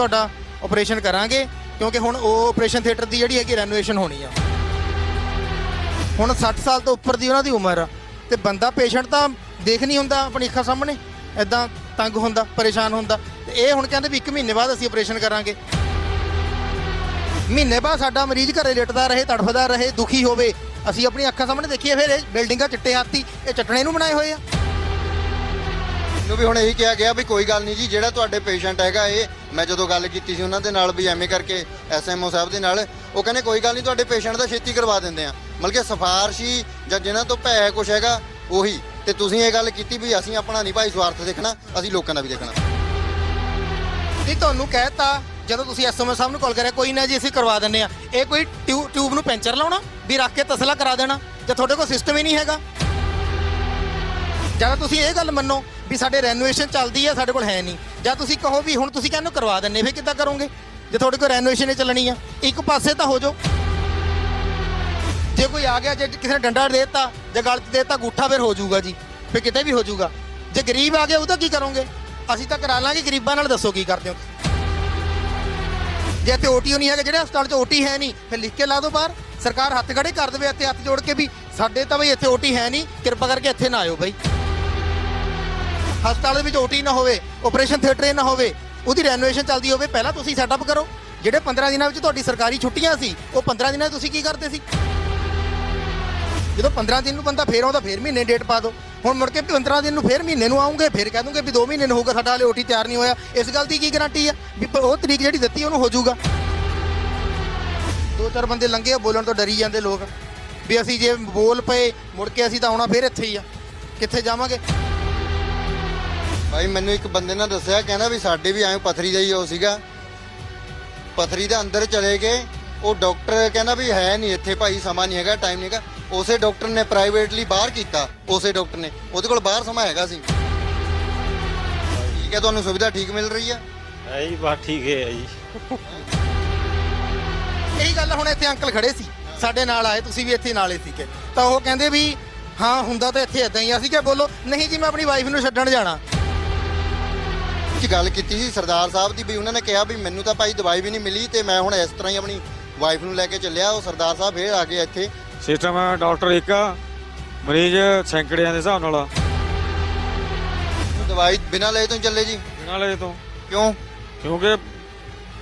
ਤੁਹਾਡਾ ਆਪਰੇਸ਼ਨ ਕਰਾਂਗੇ, ਕਿਉਂਕਿ ਹੁਣ ਉਹ ਆਪਰੇਸ਼ਨ ਥੀਏਟਰ ਦੀ ਜਿਹੜੀ ਹੈਗੀ ਰੈਨੋਵੇਸ਼ਨ ਹੋਣੀ ਆ। ਹੁਣ 60 ਸਾਲ ਤੋਂ ਉੱਪਰ ਦੀ ਉਹਨਾਂ ਦੀ ਉਮਰ ਆ, ਤੇ ਬੰਦਾ ਪੇਸ਼ੈਂਟ ਤਾਂ ਦੇਖ ਨਹੀਂ ਹੁੰਦਾ ਆਪਣੀ ਅੱਖਾਂ ਸਾਹਮਣੇ ਐਦਾਂ ਤੰਗ ਹੁੰਦਾ, ਪਰੇਸ਼ਾਨ ਹੁੰਦਾ। ਤੇ ਇਹ ਹੁਣ ਕਹਿੰਦੇ ਵੀ 1 ਮਹੀਨੇ ਬਾਅਦ ਅਸੀਂ ਆਪਰੇਸ਼ਨ ਕਰਾਂਗੇ। ਮਹੀਨੇ ਬਾਅਦ ਸਾਡਾ ਮਰੀਜ਼ ਘਰੇ ਲਿਟਦਾ ਰਹੇ, ਤੜਫਦਾ ਰਹੇ, ਦੁਖੀ ਹੋਵੇ, ਅਸੀਂ ਆਪਣੀ ਅੱਖਾਂ ਸਾਹਮਣੇ ਦੇਖੀਏ, ਫਿਰ ਇਹ ਬਿਲਡਿੰਗਾਂ ਚਿੱਟੇ ਹਾਥੀ, ਇਹ ਚਟਣੇ ਨੂੰ ਬਣਾਏ ਹੋਏ ਆ। ਨੂੰ ਵੀ ਹੁਣ ਇਹੀ ਕਿਹਾ ਗਿਆ ਵੀ ਕੋਈ ਗੱਲ ਨਹੀਂ ਜੀ, ਜਿਹੜਾ ਤੁਹਾਡੇ ਪੇਸ਼ੈਂਟ ਹੈਗਾ ਇਹ, ਮੈਂ ਜਦੋਂ ਗੱਲ ਕੀਤੀ ਸੀ ਉਹਨਾਂ ਦੇ ਨਾਲ ਵੀ ਐਵੇਂ ਕਰਕੇ ਐਸਐਮਓ ਸਾਹਿਬ ਦੇ ਨਾਲ, ਉਹ ਕਹਿੰਦੇ ਕੋਈ ਗੱਲ ਨਹੀਂ, ਤੁਹਾਡੇ ਪੇਸ਼ੈਂਟ ਦਾ ਛੇਤੀ ਕਰਵਾ ਦਿੰਦੇ ਆ ਮਤਲਬ ਕਿ ਸਿਫਾਰਸ਼ੀ ਜਾਂ ਜਿਨ੍ਹਾਂ ਤੋਂ ਭੈ ਕੁਛ ਹੈਗਾ, ਉਹੀ। ਤੇ ਤੁਸੀਂ ਇਹ ਗੱਲ ਕੀਤੀ ਵੀ ਅਸੀਂ ਆਪਣਾ ਨਹੀਂ ਭਾਈ ਸਵਾਰਥ ਦੇਖਣਾ, ਅਸੀਂ ਲੋਕਾਂ ਦਾ ਵੀ ਦੇਖਣਾ। ਜੀ ਤੁਹਾਨੂੰ ਕਹਿਤਾ, ਜਦੋਂ ਤੁਸੀਂ ਐਸਐਮਓ ਸਾਹਿਬ ਨੂੰ ਕਾਲ ਕਰਿਆ, ਕੋਈ ਨਾ ਜੀ, ਅਸੀਂ ਕਰਵਾ ਦਿੰਨੇ ਆ ਇਹ ਕੋਈ ਟਿਊ- ਟਿਊਬ ਨੂੰ ਪੈਂਚਰ ਲਾਉਣਾ, ਵੀ ਰੱਖ ਕੇ ਤਸਲਾ ਕਰਾ ਦੇਣਾ, ਜੇ ਤੁਹਾਡੇ ਕੋਲ ਸਿਸਟਮ ਹੀ ਨਹੀਂ ਹੈਗਾ? ਜਾਂ ਤਾਂ ਤੁਸੀਂ ਇਹ ਗੱਲ ਮੰਨੋ ਵੀ ਸਾਡੇ ਰੈਨੋਵੇਸ਼ਨ ਚੱਲਦੀ ਹੈ ਸਾਡੇ ਕੋਲ ਹੈ ਨਹੀਂ। ਜਾਂ ਤੁਸੀਂ ਕਹੋ ਵੀ ਹੁਣ ਤੁਸੀਂ ਕਹਿੰਦੇ ਹੋ ਕਰਵਾ ਦਿੰਨੇ ਫਿਰ ਕਿੱਦਾਂ ਕਰੋਗੇ? ਜੇ ਤੁਹਾਡੇ ਕੋਲ ਰੈਨੋਵੇਸ਼ਨ ਹੀ ਚੱਲਣੀ ਆ, ਇੱਕ ਪਾਸੇ ਤਾਂ ਹੋ ਜਾਓ। ਜੇ ਕੋਈ ਆ ਗਿਆ, ਜੇ ਕਿਸੇ ਨੇ ਡੰਡਾ ਦੇ ਦਿੱਤਾ, ਜਾਂ ਗਲ 'ਚ ਦੇ ਗੂਠਾ ਫਿਰ ਹੋ ਜਾਊਗਾ ਜੀ। ਫਿਰ ਕਿਤੇ ਵੀ ਹੋ ਜਾਊਗਾ। ਜੇ ਗਰੀਬ ਆ ਗਿਆ, ਉਹਦਾ ਕੀ ਕਰੋਗੇ? ਅਸੀਂ ਤਾਂ ਕਰਾ ਲਾਂਗੇ, ਗਰੀਬਾਂ ਨਾਲ ਦੱਸੋ ਕੀ ਕਰਦੇ ਹੋ। ਜੇ ਇੱਥੇ ਓਟੀ ਨਹੀਂ ਹੈਗਾ, ਜਿਹੜੇ ਹਸਪਤਾਲ 'ਚ ਓਟੀ ਹੈ ਨਹੀਂ, ਫਿਰ ਲਿਖ ਕੇ ਲਾ ਦਿਓ ਬਾਹਰ। ਸਰਕਾਰ ਹੱਥ ਖੜੇ ਕਰ ਦੇਵੇ ਇੱਥੇ ਹੱਥ ਜੋੜ ਕੇ ਵੀ ਸਾਡੇ ਤਾਂ ਬਈ ਇੱਥੇ ਓਟੀ ਹੈ ਨਹੀਂ, ਕਿਰਪਾ ਕਰਕੇ ਇੱਥੇ ਨਾ ਆਇਓ ਬਈ। ਹਸਪਤਾਲ ਦੇ ਵਿੱਚ ਓਟੀ ਨਾ ਹੋਵੇ ਆਪਰੇਸ਼ਨ ਥੀਏਟਰ ਹੀ ਨਾ ਹੋਵੇ, ਉਹਦੀ ਰੈਨੋਵੇਸ਼ਨ ਚੱਲਦੀ ਹੋਵੇ, ਪਹਿਲਾਂ ਤੁਸੀਂ ਸੈਟਅਪ ਕਰੋ। ਜਿਹੜੇ 15 ਦਿਨਾਂ ਵਿੱਚ ਤੁਹਾਡੀ ਸਰਕਾਰੀ ਛੁੱਟੀਆਂ ਸੀ, ਉਹ 15 ਦਿਨਾਂ 'ਚ ਤੁਸੀਂ ਕੀ ਕਰਦੇ ਸੀ? ਜਦੋਂ 15 ਦਿਨ ਨੂੰ ਬੰਦਾ ਫੇਰ ਆਉਂਦਾ, ਫੇਰ ਮਹੀਨੇ ਡੇਟ ਪਾ ਦਿਓ। ਹੁਣ ਮੁੜ ਕੇ 15 ਦਿਨ ਨੂੰ ਫੇਰ ਮਹੀਨੇ ਨੂੰ ਆਉਂਗੇ, ਫੇਰ ਕਹਿ ਦੂੰਗੇ ਵੀ 2 ਮਹੀਨੇ ਨੂੰ ਹੋਊਗਾ, ਸਾਡਾ ਹਲੇ ਓਟੀ ਤਿਆਰ ਨਹੀਂ ਹੋਇਆ। ਇਸ ਗੱਲ ਦੀ ਕੀ ਗਾਰੰਟੀ ਆ? ਵੀ ਉਹ ਤਰੀਕ ਜਿਹੜੀ ਦਿੱਤੀ, ਉਹਨੂੰ ਹੋ ਜਾਊਗਾ ਦੋ ਚਾਰ ਬੰਦੇ ਲੰਘੇ ਆ, ਬੋਲਣ ਤੋਂ ਡਰੀ ਜਾਂਦੇ ਲੋਕ। ਵੀ ਅਸੀਂ ਜੇ ਬੋਲ ਪਏ, ਮੁੜ ਕੇ ਅਸੀਂ ਤਾਂ ਆਉਣਾ ਫੇਰ ਇੱਥੇ ਹੀ ਆ। ਕਿੱਥੇ ਜਾਵਾਂਗੇ? ਭਾਈ ਮੈਨੂੰ ਇੱਕ ਬੰਦੇ ਨੇ ਦੱਸਿਆ ਕਹਿੰਦਾ ਵੀ ਸਾਡੇ ਵੀ ਐਵੇਂ ਪਥਰੀ ਦਾ ਹੀ ਉਹ ਸੀਗਾ। ਪਥਰੀ ਦੇ ਅੰਦਰ ਚਲੇ ਗਏ। ਉਹ ਡਾਕਟਰ ਕਹਿੰਦਾ ਵੀ ਹੈ ਨਹੀਂ ਇੱਥੇ ਭਾਈ ਸਮਾਂ ਨਹੀਂ ਹੈਗਾ ਟਾਈਮ ਨਹੀਂ ਹੈਗਾ। ਉਸੇ ਡਾਕਟਰ ਨੇ ਪ੍ਰਾਈਵੇਟਲੀ ਬਾਹਰ ਕੀਤਾ ਉਸੇ ਡਾਕਟਰ ਨੇ। ਉਹਦੇ ਕੋਲ ਬਾਹਰ ਸਮਾਂ ਹੈਗਾ ਸੀ। ਠੀਕ ਹੈ ਤੁਹਾਨੂੰ ਸੁਵਿਧਾ ਠੀਕ ਮਿਲ ਰਹੀ ਹੈ ਹੈ ਜੀ ਬਸ ਠੀਕ ਹੈ ਜੀ। ਇਹੀ ਗੱਲ ਹੁਣ ਇੱਥੇ ਅੰਕਲ ਖੜੇ ਸੀ। ਸਾਡੇ ਨਾਲ ਆਏ ਤੁਸੀਂ ਵੀ ਇੱਥੇ ਨਾਲੇ ਸੀਗੇ। ਤਾਂ ਉਹ ਕਹਿੰਦੇ ਵੀ ਹਾਂ ਹੁੰਦਾ ਤਾਂ ਇੱਥੇ ਇਦਾਂ ਹੀ ਆ। ਅਸੀਂ ਕਿਹਾ ਬੋਲੋ ਨਹੀਂ ਜੀ ਮੈਂ ਆਪਣੀ ਵਾਈਫ ਨੂੰ ਛੱਡਣ ਜਾਣਾ। ਕਿ ਗੱਲ ਕੀਤੀ ਸੀ ਸਰਦਾਰ ਸਾਹਿਬ ਦੀ ਵੀ ਉਹਨਾਂ ਨੇ ਕਿਹਾ ਵੀ ਮੈਨੂੰ ਤਾਂ ਭਾਈ ਦਵਾਈ ਵੀ ਨਹੀਂ ਮਿਲੀ ਤੇ ਮੈਂ ਹੁਣ ਇਸ ਤਰ੍ਹਾਂ ਹੀ ਆਪਣੀ ਵਾਈਫ ਨੂੰ ਲੈ ਕੇ ਚੱਲਿਆ। ਉਹ ਸਰਦਾਰ ਸਾਹਿਬ ਫੇਰ ਆ ਗਏ ਇੱਥੇ। ਸਿਸਟਮ ਡਾਕਟਰ ਇੱਕ ਮਰੀਜ਼ ਸੈਂਕੜਿਆਂ ਦੇ ਹਿਸਾਬ ਨਾਲ ਦਵਾਈ ਬਿਨਾਂ ਲਏ ਤੋਂ ਹੀ ਚੱਲੇ ਜੀ? ਬਿਨਾਂ ਲਏ ਤੋਂ। ਕਿਉਂ? ਕਿਉਂਕਿ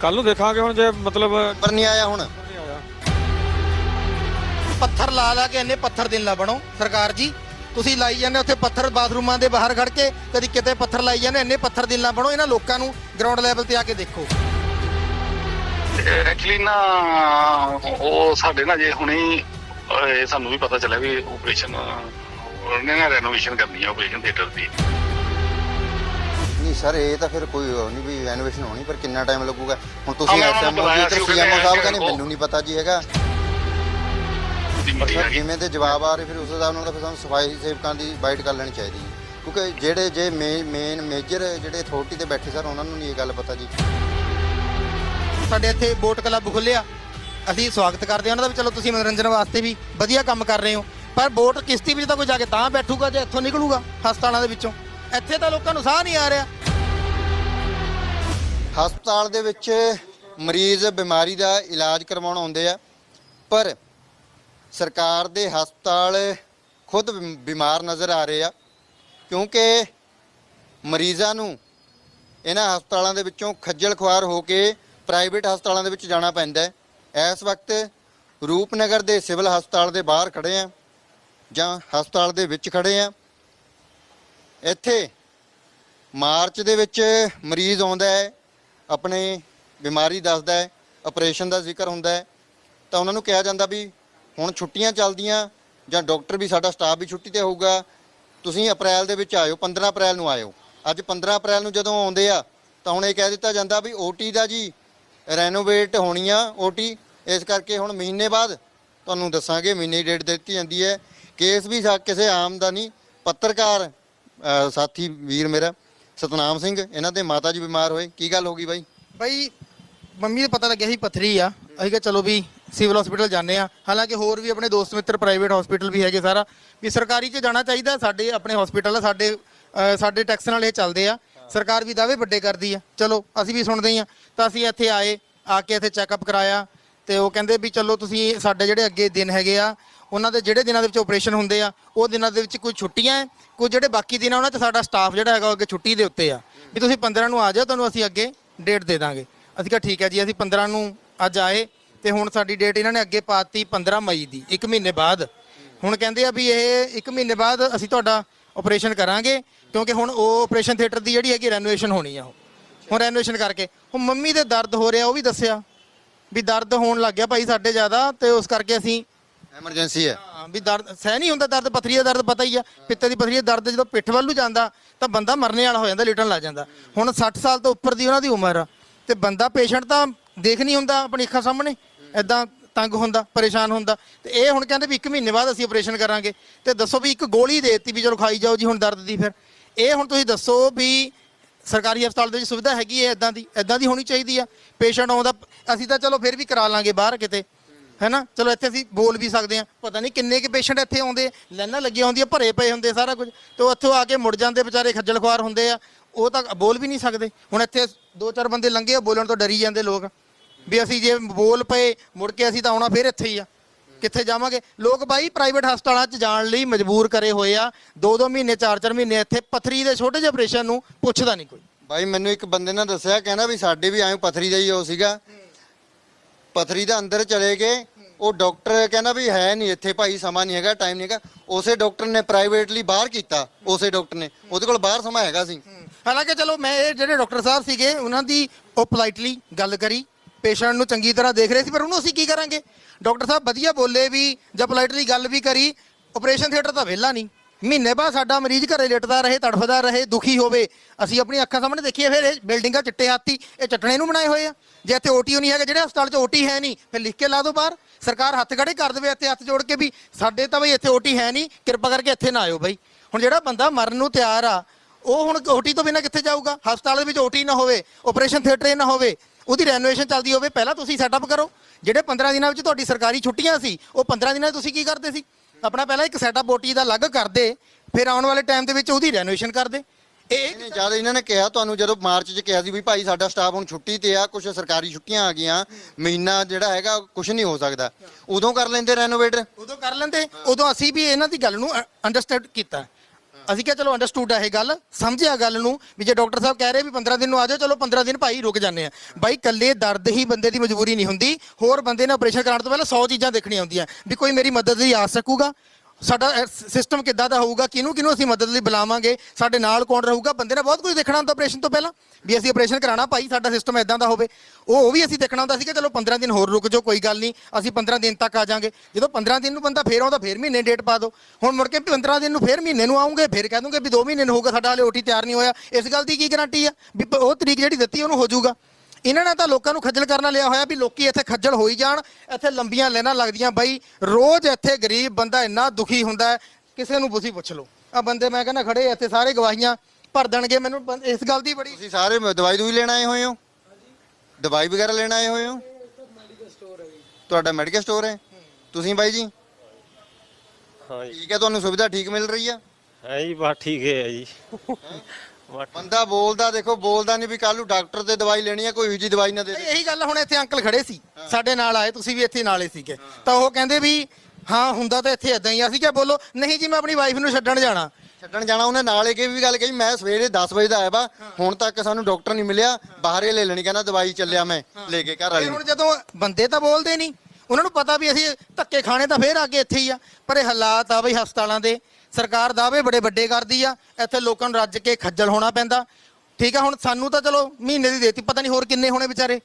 ਕੱਲ ਨੂੰ ਦੇਖਾਂਗੇ ਹੁਣ ਜੇ ਮਤਲਬ ਪਰ ਨਹੀਂ ਆਇਆ ਹੁਣ। ਪੱਥਰ ਲਾ ਲਾ ਕੇ ਇੰਨੇ ਪੱਥਰ ਦਿਨ ਲਾ ਬਣੋ ਸਰਕਾਰ ਜੀ। ਤੁਸੀਂ ਲਾਈ ਜਾਂਦੇ ਉੱਥੇ ਪੱਥਰ ਬਾਥਰੂਮਾਂ ਦੇ ਬਾਹਰ ਖੜ ਕੇ ਕਦੀ ਕਿਤੇ ਪੱਥਰ ਲਾਈ ਜਾਂਦੇ ਇੰਨੇ ਪੱਥਰ ਦਿਨ ਲਾ ਬਣੋ ਇਹਨਾਂ ਲੋਕਾਂ ਨੂੰ ਗਰਾਊਂਡ ਲੈਵਲ ਤੇ ਆ ਕੇ ਦੇਖੋ। ਐਕਚੁਅਲੀ ਨਾ ਉਹ ਸਾਡੇ ਨਾ ਜੇ ਹੁਣੇ ਸਾਨੂੰ ਵੀ ਪਤਾ ਚੱਲਿਆ ਵੀ ਆਪਰੇਸ਼ਨ ਉਹਨੇ ਨਾ ਰੈਨੋਵੇਸ਼ਨ ਕਰਨੀ ਆ ਆਪਰੇਸ਼ਨ ਥੀਏਟਰ ਦੀ। ਨਹੀਂ ਸਰ ਇਹ ਤਾਂ ਫਿਰ ਕੋਈ ਉਹ ਨਹੀਂ ਵੀ ਰੈਨੋਵੇਸ਼ਨ ਹੋਣੀ ਪਰ ਕਿੰਨਾ ਟਾਈਮ ਲੱਗੂਗਾ? ਹੁਣ ਤੁਸੀਂ ਨੂੰ ਐਸਐਮਓ ਜੀ ਤੇ ਸੀਐਮਓ ਸਾਹਿਬ ਕਹਿੰਦੇ ਮੈਨੂੰ ਨਹੀਂ ਪਤਾ ਜੀ ਹੈਗਾ। ਦੀ ਪਰ ਮੀਟਿੰਗ ਸਰ ਹੈਗੀ। ਜਿਵੇਂ ਦੇ ਜਵਾਬ ਆ ਰਹੇ ਫਿਰ ਉਸ ਹਿਸਾਬ ਨਾਲ ਤਾਂ ਫਿਰ ਸਾਨੂੰ ਸਫ਼ਾਈ ਸੇਵਕਾਂ ਦੀ ਬਾਈਟ ਕਰ ਲੈਣੀ ਚਾਹੀਦੀ ਹੈ। ਕਿਉਂਕਿ ਜਿਹੜੇ ਜੇ ਮੇਨ ਮੇਜਰ ਜਿਹੜੇ ਅਥਾਰਟੀ ਤੇ ਬੈਠੇ ਸਰ ਉਹਨਾਂ ਨੂੰ ਨਹੀਂ ਇਹ ਗੱਲ ਪਤਾ ਜੀ। ਸਾਡੇ ਇੱਥੇ ਬੋਟ ਕਲੱਬ ਖੁੱਲਿਆ ਅਸੀਂ ਸਵਾਗਤ ਕਰਦੇ ਹਾਂ। ਉਹਨਾਂ ਦਾ ਵੀ ਚਲੋ ਤੁਸੀਂ ਮਨੋਰੰਜਨ ਵਾਸਤੇ ਵੀ ਵਧੀਆ ਕੰਮ ਕਰ ਰਹੇ ਹੋ। ਪਰ ਬੋਟ ਕਿਸ਼ਤੀ ਵਿੱਚ ਤਾਂ ਕੋਈ ਜਾ ਕੇ ਤਾਂ ਬੈਠੂਗਾ ਜੇ ਇੱਥੋਂ ਨਿਕਲੂਗਾ ਹਸਪਤਾਲਾਂ ਦੇ ਵਿੱਚੋਂ? ਇੱਥੇ ਤਾਂ ਲੋਕਾਂ ਨੂੰ ਸਾਹ ਨਹੀਂ ਆ ਰਿਹਾ। ਹਸਪਤਾਲ ਦੇ ਵਿੱਚ ਮਰੀਜ਼ ਬਿਮਾਰੀ ਦਾ ਇਲਾਜ ਕਰਵਾਉਣ ਆਉਂਦੇ ਆ। ਪਰ ਸਰਕਾਰ ਦੇ ਹਸਪਤਾਲ ਖੁਦ ਬਿਮਾਰ ਨਜ਼ਰ ਆ ਰਹੇ ਆ, ਕਿਉਂਕਿ ਮਰੀਜ਼ਾਂ ਨੂੰ ਇਹਨਾਂ ਹਸਪਤਾਲਾਂ ਦੇ ਵਿੱਚੋਂ ਖੱਜਲ ਖੁਆਰ ਹੋ ਕੇ ਪ੍ਰਾਈਵੇਟ ਹਸਪਤਾਲਾਂ ਦੇ ਵਿੱਚ ਜਾਣਾ ਪੈਂਦਾ ਹੈ। ਇਸ ਵਕਤ ਰੂਪਨਗਰ ਦੇ ਸਿਵਲ ਹਸਪਤਾਲ ਦੇ ਬਾਹਰ ਖੜੇ ਆ ਜਾਂ ਹਸਪਤਾਲ ਦੇ ਵਿੱਚ ਖੜੇ ਆ। ਇੱਥੇ ਮਾਰਚ ਦੇ ਵਿੱਚ ਮਰੀਜ਼ ਆਉਂਦਾ ਹੈ, ਆਪਣੇ ਬਿਮਾਰੀ ਦੱਸਦਾ ਹੈ, ਆਪਰੇਸ਼ਨ ਦਾ ਜ਼ਿਕਰ ਹੁੰਦਾ ਹੈ। ਤਾਂ ਉਹਨਾਂ ਨੂੰ ਕਿਹਾ ਜਾਂਦਾ ਵੀ ਹੁਣ ਛੁੱਟੀਆਂ ਚੱਲਦੀਆਂ, ਜਾਂ ਡਾਕਟਰ ਵੀ ਸਾਡਾ ਸਟਾਫ ਵੀ ਛੁੱਟੀ ਤੇ ਹੋਊਗਾ, ਤੁਸੀਂ ਅਪ੍ਰੈਲ ਦੇ ਵਿੱਚ ਆਇਓ 15 ਅਪ੍ਰੈਲ ਨੂੰ ਆਇਓ। ਅੱਜ 15 ਅਪ੍ਰੈਲ ਨੂੰ ਜਦੋਂ ਆਉਂਦੇ ਆ, ਤਾਂ ਹੁਣ ਇਹ ਕਹਿ ਦਿੱਤਾ ਜਾਂਦਾ ਵੀ ਓਟੀ ਦਾ ਜੀ ਰੈਨੋਵੇਟ ਹੋਣੀ ਆ ਓਟੀ ਇਸ ਕਰਕੇ ਹੁਣ ਮਹੀਨੇ ਬਾਅਦ ਤੁਹਾਨੂੰ ਦੱਸਾਂਗੇ, ਮਹੀਨੇ ਦੀ ਡੇਟ ਦਿੱਤੀ ਜਾਂਦੀ ਹੈ। ਕੇਸ ਵੀ ਸਾ- ਕਿਸੇ ਆਮ ਦਾ ਨਹੀਂ ਪੱਤਰਕਾਰ ਸਾਥੀ ਵੀਰ ਮੇਰਾ, ਸਤਨਾਮ ਸਿੰਘ, ਇਹਨਾਂ ਦੇ ਮਾਤਾ ਜੀ ਬਿਮਾਰ ਹੋਏ, ਕੀ ਗੱਲ ਹੋ ਗਈ ਬਾਈ? ਬਾਈ, ਮੰਮੀ ਨੂੰ ਪਤਾ ਲੱਗਿਆ ਸੀ ਪਥਰੀ ਆ, ਅਸੀਂ ਕਿਹਾ ਚਲੋ ਵੀ ਸਿਵਲ ਹਸਪੀਟਲ ਜਾਂਦੇ ਆ। ਹਾਲਾਂਕਿ ਹੋਰ ਵੀ ਆਪਣੇ ਦੋਸਤ ਮਿੱਤਰ ਪ੍ਰਾਈਵੇਟ ਹਸਪੀਟਲ ਵੀ ਹੈਗੇ ਸਾਰਾ। ਵੀ ਸਰਕਾਰੀ 'ਚ ਜਾਣਾ ਚਾਹੀਦਾ, ਸਾਡੇ ਆਪਣੇ ਹਸਪੀਟਲ ਆ, ਸਾਡੇ ਸਾਡੇ ਟੈਕਸ ਨਾਲ ਇਹ ਚੱਲਦੇ ਆ। ਸਰਕਾਰ ਵੀ ਦਾਅਵੇ ਵੱਡੇ ਕਰਦੀ ਆ। ਚਲੋ, ਅਸੀਂ ਵੀ ਸੁਣਦੇ ਹੀ ਆ। ਤਾਂ ਅਸੀਂ ਇੱਥੇ ਆਏ, ਆ ਕੇ ਇੱਥੇ ਚੈੱਕਅਪ ਕਰਾਇਆ ਤੇ ਉਹ ਕਹਿੰਦੇ ਵੀ ਚਲੋ ਤੁਸੀਂ ਸਾਡੇ ਜਿਹੜੇ ਅੱਗੇ ਦਿਨ ਹੈਗੇ ਆ, ਉਹਨਾਂ ਦੇ ਜਿਹੜੇ ਦਿਨਾਂ ਦੇ ਵਿੱਚ ਆਪਰੇਸ਼ਨ ਹੁੰਦੇ ਆ, ਉਹ ਦਿਨਾਂ ਦੇ ਵਿੱਚ ਕੋਈ ਛੁੱਟੀਆਂ ਹੈ ਕੋਈ ਜਿਹੜੇ ਬਾਕੀ ਦਿਨ ਆ, ਉਹਨਾਂ 'ਚ ਸਾਡਾ ਸਟਾਫ ਜਿਹੜਾ ਹੈਗਾ ਉਹ ਅੱਗੇ ਛੁੱਟੀ ਦੇ ਉੱਤੇ ਆ। ਵੀ ਤੁਸੀਂ 15 ਨੂੰ ਆ ਜਾਓ, ਤੁਹਾਨੂੰ ਅਸੀਂ ਅੱਗੇ ਡੇਟ ਦੇ ਦਾਂਗੇ। ਅਸੀਂ ਕਿਹਾ ਠੀਕ ਹੈ ਜੀ, ਅਸੀਂ 15 ਨੂੰ ਅੱਜ ਆਏ ਤੇ ਹੁਣ ਸਾਡੀ ਡੇਟ ਇਹਨਾਂ ਨੇ ਅੱਗੇ ਪਾਤੀ 15 ਮਈ ਦੀ 1 ਮਹੀਨੇ ਬਾਅਦ। ਹੁਣ ਕਹਿੰਦੇ ਆ ਵੀ ਇਹ 1 ਮਹੀਨੇ ਬਾਅਦ ਅਸੀਂ ਤੁਹਾਡਾ ਆਪਰੇਸ਼ਨ ਕਰਾਂਗੇ ਕਿਉਂਕਿ ਹੁਣ ਉਹ ਆਪਰੇਸ਼ਨ ਥੀਏਟਰ ਦੀ ਜਿਹੜੀ ਹੈਗੀ ਰੈਨੋਵੇਸ਼ਨ ਹੋਣੀ ਆ ਉਹ। ਹੁਣ ਰੈਨੋਵੇਸ਼ਨ ਕਰਕੇ। ਹੁਣ ਮੰਮੀ ਦੇ ਦਰਦ ਹੋ ਰਿਹਾ ਉਹ ਵੀ ਦੱਸਿਆ ਵੀ ਦਰਦ ਹੋਣ ਲੱਗ ਗਿਆ ਭਾਈ ਸਾਡੇ ਜ਼ਿਆਦਾ ਤੇ ਉਸ ਕਰਕੇ ਅਸੀਂ ਐਮਰਜੈਂਸੀ ਹੈ। ਹਾਂ, ਵੀ ਦਰਦ ਸਹਿ ਨਹੀਂ ਹੁੰਦਾ ਦਰਦ ਪਥਰੀ ਦਾ ਦਰਦ ਪਤਾ ਹੀ ਆ। ਪਿੱਤੇ ਦੀ ਪਥਰੀ ਦਾ ਦਰਦ ਜਦੋਂ ਪਿੱਠ ਵੱਲ ਨੂੰ ਜਾਂਦਾ ਤਾਂ ਬੰਦਾ ਮਰਨੇ ਵਾਲਾ ਹੋ ਜਾਂਦਾ ਲਿਟਣ ਲੱਗ ਜਾਂਦਾ। ਹੁਣ 60 ਸਾਲ ਤੋਂ ਉੱਪਰ ਦੀ ਉਹਨਾਂ ਦੀ ਉਮਰ ਆ ਤੇ ਬੰਦਾ ਪੇਸ਼ੈਂਟ ਤਾਂ ਦੇਖ ਨਹੀਂ ਹੁੰਦਾ ਆਪਣੀ ਅੱਖਾਂ ਸਾਹਮਣੇ ਐਦਾਂ ਤੰਗ ਹੁੰਦਾ, ਪਰੇਸ਼ਾਨ ਹੁੰਦਾ। ਤੇ ਇਹ ਹੁਣ ਕਹਿੰਦੇ ਵੀ 1 ਮਹੀਨੇ ਬਾਅਦ ਅਸੀਂ ਆਪਰੇਸ਼ਨ ਕਰਾਂਗੇ। ਤੇ ਦੱਸੋ ਵੀ ਇੱਕ ਗੋਲੀ ਦੇ ਦਿੱਤੀ ਵੀ ਚਲੋ ਖਾਈ ਜਾਓ ਜੀ, ਹੁਣ ਦਰਦ ਦੀ ਫਿਰ। ਇਹ ਹੁਣ ਤੁਸੀਂ ਦੱਸੋ ਵੀ ਸਰਕਾਰੀ ਹਸਪਤਾਲ ਦੇ ਵਿੱਚ ਸੁਵਿਧਾ ਹੈਗੀ ਹੈ ਇਦਾਂ ਦੀ? ਇਦਾਂ ਦੀ ਹੋਣੀ ਚਾਹੀਦੀ ਆ। ਪੇਸ਼ੈਂਟ ਆਉਂਦਾ, ਅਸੀਂ ਤਾਂ ਚਲੋ ਫਿਰ ਵੀ ਕਰਾ ਲਾਂਗੇ ਬਾਹਰ ਕਿਤੇ। ਹੈਨਾ? ਚਲੋ ਇੱਥੇ ਅਸੀਂ ਬੋਲ ਵੀ ਸਕਦੇ ਆ ਪਤਾ ਨਹੀਂ ਕਿੰਨੇ ਕੇ ਪੇਸ਼ੈਂਟ ਇੱਥੇ ਆਉਂਦੇ ਲਾਈਨਾਂ ਲੱਗੀਆਂ ਹੁੰਦੀਆਂ, ਭਰੇ ਪਏ ਹੁੰਦੇ ਸਾਰਾ ਕੁਝ। ਤੇ ਉਹ ਇੱਥੋਂ ਆ ਕੇ ਮੁੜ ਜਾਂਦੇ ਵਿਚਾਰੇ ਖੱਜਲ ਖੁਆਰ ਹੁੰਦੇ ਆ। ਉਹ ਤਾਂ ਬੋਲ ਵੀ ਨਹੀਂ ਸਕਦੇ। ਹੁਣ ਇੱਥੇ ਦੋ ਚਾਰ ਬੰਦੇ ਲੰਘੇ ਆ, ਬੋਲਣ ਤੋਂ ਡਰੀ ਜਾਂਦੇ ਲੋਕ। ਵੀ ਅਸੀਂ ਜੇ ਬੋਲ ਪਏ ਮੁੜ ਕੇ ਅਸੀਂ ਤਾਂ ਆਉਣਾ ਫਿਰ ਇੱਥੇ ਹੀ ਆ। ਕਿੱਥੇ ਜਾਵਾਂਗੇ? ਲੋਕ ਬਾਈ ਪ੍ਰਾਈਵੇਟ ਹਸਪਤਾਲਾਂ 'ਚ ਜਾਣ ਲਈ ਮਜਬੂਰ ਕਰੇ ਹੋਏ ਆ। ਦੋ ਦੋ ਮਹੀਨੇ ਚਾਰ ਚਾਰ ਮਹੀਨੇ ਇੱਥੇ ਪਥਰੀ ਦੇ ਛੋਟੇ ਜਿਹੇ ਆਪਰੇਸ਼ਨ ਨੂੰ ਪੁੱਛਦਾ ਨਹੀਂ ਕੋਈ। ਬਾਈ ਮੈਨੂੰ ਇੱਕ ਬੰਦੇ ਨੇ ਦੱਸਿਆ ਕਹਿੰਦਾ ਵੀ ਸਾਡੇ ਵੀ ਐਂ ਪਥਰੀ ਦਾ ਹੀ ਉਹ ਸੀਗਾ। ਪਥਰੀ ਦੇ ਅੰਦਰ ਚਲੇ ਗਏ। ਉਹ ਡਾਕਟਰ ਕਹਿੰਦਾ ਵੀ ਹੈ ਨਹੀਂ ਇੱਥੇ ਭਾਈ ਸਮਾਂ ਨਹੀਂ ਹੈਗਾ ਟਾਈਮ ਨਹੀਂ ਹੈਗਾ। ਉਸੇ ਡਾਕਟਰ ਨੇ ਪ੍ਰਾਈਵੇਟਲੀ ਬਾਹਰ ਕੀਤਾ ਉਸੇ ਡਾਕਟਰ ਨੇ। ਉਹਦੇ ਕੋਲ ਬਾਹਰ ਸਮਾਂ ਹੈਗਾ ਸੀ। ਹਾਲਾਂਕਿ ਚਲੋ ਮੈਂ ਇਹ ਜਿਹੜੇ ਡਾਕਟਰ ਸਾਹਿਬ ਸੀਗੇ ਉਹਨਾਂ ਦੀ ਉਹ ਪੋਲਾਈਟਲੀ ਗੱਲ ਕਰੀ। ਪੇਸ਼ੈਂਟ ਨੂੰ ਚੰਗੀ ਤਰ੍ਹਾਂ ਦੇਖ ਰਹੇ ਸੀ, ਪਰ ਉਹਨੂੰ ਅਸੀਂ ਕੀ ਕਰਾਂਗੇ? ਡਾਕਟਰ ਸਾਹਿਬ ਵਧੀਆ ਬੋਲੇ ਵੀ, ਜਾਂ ਪੋਲਾਈਟਲੀ ਗੱਲ ਵੀ ਕਰੀ ਆਪਰੇਸ਼ਨ ਥੀਏਟਰ ਤਾਂ ਵਿਹਲਾ ਨਹੀਂ। ਮਹੀਨੇ ਬਾਅਦ ਸਾਡਾ ਮਰੀਜ਼ ਘਰੇ ਲਿਟਦਾ ਰਹੇ, ਤੜਫਦਾ ਰਹੇ, ਦੁਖੀ ਹੋਵੇ, ਅਸੀਂ ਆਪਣੀ ਅੱਖਾਂ ਸਾਹਮਣੇ ਦੇਖੀਏ ਫਿਰ ਇਹ ਬਿਲਡਿੰਗਾਂ ਚਿੱਟੇ ਹਾਥੀ, ਇਹ ਚਟਣੇ ਨੂੰ ਬਣਾਏ ਹੋਏ ਆ। ਜੇ ਇੱਥੇ ਓਟੀ ਨਹੀਂ ਹੈਗਾ, ਜਿਹੜੇ ਹਸਪਤਾਲ 'ਚ ਓਟੀ ਹੈ ਨਹੀਂ, ਫਿਰ ਲਿਖ ਕੇ ਲਾ ਦਿਓ ਬਾਹਰ। ਸਰਕਾਰ ਹੱਥ ਖੜੇ ਕਰ ਦੇਵੇ ਇੱਥੇ ਹੱਥ ਜੋੜ ਕੇ ਵੀ, ਸਾਡੇ ਤਾਂ ਬਈ ਇੱਥੇ ਓਟੀ ਹੈ ਨਹੀਂ, ਕਿਰਪਾ ਕਰਕੇ ਇੱਥੇ ਨਾ ਆਇਓ ਬਈ। ਹੁਣ ਜਿਹੜਾ ਬੰਦਾ ਮਰਨ ਨੂੰ ਤਿਆਰ ਆ, ਉਹ ਹੁਣ ਓਟੀ ਤੋਂ ਬਿਨਾਂ ਕਿੱਥੇ ਜਾਊਗਾ? ਹਸਪਤਾਲ ਦੇ ਵਿੱਚ ਓਟੀ ਨਾ ਹੋਵੇ ਆਪਰੇਸ਼ਨ ਥੀਏਟਰ ਹੀ ਨਾ ਹੋਵੇ। ਉਹਦੀ ਰੈਨੋਵੇਸ਼ਨ ਚੱਲਦੀ ਹੋਵੇ ਪਹਿਲਾਂ ਤੁਸੀਂ ਸੈਟਅਪ ਕਰੋ। ਜਿਹੜੇ 15 ਦਿਨਾਂ ਵਿੱਚ ਤੁਹਾਡੀ ਸਰਕਾਰੀ ਛੁੱਟੀਆਂ ਸੀ ਉਹ 15 ਦਿਨਾਂ ਤੁਸੀਂ ਕੀ ਕਰਦੇ ਸੀ? ਆਪਣਾ ਪਹਿਲਾਂ ਇੱਕ ਸੈਟਅਪ ਓਟੀ ਦਾ ਅਲੱਗ ਕਰਦੇ ਫਿਰ ਆਉਣ ਵਾਲੇ ਟਾਈਮ ਦੇ ਵਿੱਚ ਉਹਦੀ ਰੈਨੋਵੇਸ਼ਨ ਕਰਦੇ ਇਹ ਜਦ ਇਹਨਾਂ ਨੇ ਕਿਹਾ ਤੁਹਾਨੂੰ ਜਦੋਂ ਮਾਰਚ 'ਚ ਕਿਹਾ ਸੀ ਵੀ ਭਾਈ ਸਾਡਾ ਸਟਾਫ ਹੁਣ ਛੁੱਟੀ ਤੇ ਆ ਕੁਝ ਸਰਕਾਰੀ ਛੁੱਟੀਆਂ ਆ ਗਈਆਂ ਮਹੀਨਾ ਜਿਹੜਾ ਹੈਗਾ ਕੁਝ ਨਹੀਂ ਹੋ ਸਕਦਾ। ਉਦੋਂ ਕਰ ਲੈਂਦੇ ਰੈਨੋਵੇਟਰ ਉਦੋਂ ਕਰ ਲੈਂਦੇ ਉਦੋਂ ਅਸੀਂ ਵੀ ਇਹਨਾਂ ਦੀ ਗੱਲ ਨੂੰ ਅੰਡਰਸਟੈਂਡ ਕੀਤਾ। ਅਸੀਂ ਕਿਹਾ ਚਲੋ ਅੰਡਰਸਟੂਡ ਹੈ ਇਹ ਗੱਲ। ਸਮਝਿਆ ਗੱਲ ਨੂੰ ਵੀ ਜੇ ਡਾਕਟਰ ਸਾਹਿਬ ਕਹਿ ਰਹੇ ਵੀ 15 ਦਿਨ ਨੂੰ ਆ ਜਾਓ, ਚਲੋ 15 ਦਿਨ ਭਾਈ ਰੁਕ ਜਾਂਦੇ ਆ। ਬਾਈ ਕੱਲੇ ਦਰਦ ਹੀ ਬੰਦੇ ਦੀ ਮਜਬੂਰੀ ਨਹੀਂ ਹੁੰਦੀ। ਹੋਰ ਬੰਦੇ ਨੇ ਆਪਰੇਸ਼ਨ ਕਰਾਉਣ ਤੋਂ ਪਹਿਲਾਂ 100 ਚੀਜ਼ਾਂ ਦੇਖਣੀਆਂ ਹੁੰਦੀਆਂ। ਵੀ ਕੋਈ ਮੇਰੀ ਮਦਦ ਲਈ ਆ ਸਕੂਗਾ ਸਾਡਾ ਸਿਸਟਮ ਕਿੱਦਾਂ ਦਾ ਹੋਊਗਾ, ਕਿਹਨੂੰ ਕਿਹਨੂੰ ਅਸੀਂ ਮਦਦ ਲਈ ਬੁਲਾਵਾਂਗੇ, ਸਾਡੇ ਨਾਲ ਕੌਣ ਰਹੂਗਾ, ਬੰਦੇ ਨੇ ਬਹੁਤ ਕੁਝ ਦੇਖਣਾ ਹੁੰਦਾ ਆਪਰੇਸ਼ਨ ਤੋਂ ਪਹਿਲਾਂ, ਵੀ ਅਸੀਂ ਆਪਰੇਸ਼ਨ ਕਰਾਣਾ ਭਾਈ ਸਾਡਾ ਸਿਸਟਮ ਇਦਾਂ ਦਾ ਹੋਵੇ। ਉਹ ਉਹ ਵੀ ਅਸੀਂ ਦੇਖਣਾ ਹੁੰਦਾ ਸੀ ਕਿ ਚਲੋ 15 ਦਿਨ ਹੋਰ ਰੁਕ ਜਾਓ, ਕੋਈ ਗੱਲ ਨਹੀਂ, ਅਸੀਂ 15 ਦਿਨ ਤੱਕ ਆ ਜਾਾਂਗੇ। ਜਦੋਂ 15 ਦਿਨ ਨੂੰ ਬੰਦਾ ਫੇਰ ਆਉਂਦਾ, ਫੇਰ ਮਹੀਨੇ ਡੇਟ ਪਾ ਦਿਓ ਹੁਣ ਮੁੜ ਕੇ 15 ਦਿਨ ਨੂੰ ਫੇਰ ਮਹੀਨੇ ਨੂੰ ਆਉਂਗੇ, ਫੇਰ ਕਹਿ ਦੂੰਗੇ ਵੀ 2 ਮਹੀਨੇ ਨੂੰ ਹੋਊਗਾ, ਸਾਡਾ ਹਲੇ ਓਟੀ ਤਿਆਰ ਨਹੀਂ ਹੋਇਆ। ਇਸ ਗੱਲ ਦੀ ਕੀ ਗਾਰੰਟੀ ਆ? ਵੀ ਉਹ ਤਰੀਕ ਜਿਹੜੀ ਦਿੱਤੀ, ਉਹਨੂੰ ਹੋ ਜਾਊਗਾ। ਇਹਨਾਂ ਨੇ ਤਾਂ ਲੋਕਾਂ ਨੂੰ ਖੱਜਲ ਕਰਨਾ ਲਿਆ ਹੋਇਆ ਵੀ ਲੋਕੀ ਇੱਥੇ ਖੱਜਲ ਹੋਈ ਜਾਣ ਇੱਥੇ ਲੰਬੀਆਂ ਲਾਈਨਾਂ ਲੱਗਦੀਆਂ ਬਾਈ ਰੋਜ਼ ਇੱਥੇ ਗਰੀਬ ਬੰਦਾ ਇੰਨਾ ਦੁਖੀ ਹੁੰਦਾ ਹੈ, ਕਿਸੇ ਨੂੰ ਤੁਸੀਂ ਪੁੱਛ ਲਓ। ਆ ਬੰਦੇ ਮੈਂ ਕਹਿੰਦਾ ਖੜੇ ਇੱਥੇ ਸਾਰੇ ਗਵਾਹੀਆਂ ਭਰ ਦੇਣਗੇ ਮੈਨੂੰ ਬੰ- ਇਸ ਗੱਲ ਦੀ ਬੜੀ ਤੁਸੀਂ ਸਾਰੇ ਦਵਾਈ ਦੂਈ ਲੈਣ ਆਏ ਹੋਏ ਹੋ? ਦਵਾਈ ਵਗੈਰਾ ਲੈਣ ਆਏ ਹੋਏ ਹੋ? ਤੁਹਾਡਾ ਮੈਡੀਕਲ ਸਟੋਰ ਹੈ। ਤੁਸੀਂ ਬਾਈ ਜੀ? ਹਾਂ ਜੀ। ਠੀਕ ਹੈ ਤੁਹਾਨੂੰ ਸੁਵਿਧਾ ਠੀਕ ਮਿਲ ਰਹੀ ਆ? ਹੈ ਜੀ ਬਸ ਠੀਕ ਹੈ ਜੀ। ਬੰਦਾ ਬੋਲਦਾ ਦੇਖੋ ਬੋਲਦਾ ਨਹੀਂ ਵੀ ਕੱਲ ਨੂੰ ਡਾਕਟਰ ਤੇ ਦਵਾਈ ਲੈਣੀ ਆ ਕੋਈ ਜੀ ਦਵਾਈ ਨਾ ਦੇ ਦੇ। ਇਹੀ ਗੱਲ ਹੁਣ ਇੱਥੇ ਅੰਕਲ ਖੜੇ ਸੀ ਸਾਡੇ ਨਾਲ ਆਏ ਤੁਸੀਂ ਵੀ ਇੱਥੇ ਨਾਲੇ ਸੀਗੇ। ਤਾਂ ਉਹ ਕਹਿੰਦੇ ਵੀ ਹਾਂ ਹੁੰਦਾ ਤਾਂ ਇੱਥੇ ਇਦਾਂ ਹੀ ਆ। ਅਸੀਂ ਕਿਹਾ ਬੋਲੋ ਨਹੀਂ ਜੀ ਮੈਂ ਆਪਣੀ ਵਾਈਫ ਨੂੰ ਛੱਡਣ ਜਾਣਾ। ਛੱਡਣ ਜਾਣਾ ਉਹਨੇ ਨਾਲ ਇਹ ਵੀ ਗੱਲ ਕਹੀ ਮੈਂ ਸਵੇਰੇ 10 ਵਜੇ ਦਾ ਆਇਆ ਵਾ ਹੁਣ ਤੱਕ ਸਾਨੂੰ ਡਾਕਟਰ ਨਹੀਂ ਮਿਲਿਆ ਬਾਹਰੇ ਲੈ ਲੈਣੀ ਕਹਿੰਦਾ ਦਵਾਈ ਚੱਲਿਆ ਮੈਂ ਲੈ ਕੇ ਘਰ ਵਾਲੀ ਇਹ ਨੂੰ। ਹੁਣ ਜਦੋਂ ਬੰਦੇ ਤਾਂ ਬੋਲਦੇ ਨਹੀਂ ਉਹਨਾਂ ਨੂੰ ਪਤਾ ਵੀ ਅਸੀਂ ਧੱਕੇ ਖਾਣੇ ਤਾਂ ਫੇਰ ਅੱਗੇ ਇੱਥੇ ਹੀ ਆ। ਪਰ ਇਹ ਹਾਲਾਤ ਆ ਬਈ ਹਸਪਤਾਲਾਂ ਦੇ ਸਰਕਾਰ ਦਾਅਵੇ ਬੜੇ ਵੱਡੇ ਕਰਦੀ ਆ, ਇੱਥੇ ਲੋਕਾਂ ਨੂੰ ਰੱਜ ਕੇ ਖੱਜਲ ਹੋਣਾ ਪੈਂਦਾ। ਠੀਕ ਆ, ਹੁਣ ਸਾਨੂੰ ਤਾਂ ਚਲੋ ਮਹੀਨੇ ਦੀ ਦੇਤੀ, ਪਤਾ ਨਹੀਂ ਹੋਰ ਕਿੰਨੇ ਹੋਣੇ ਵਿਚਾਰੇ।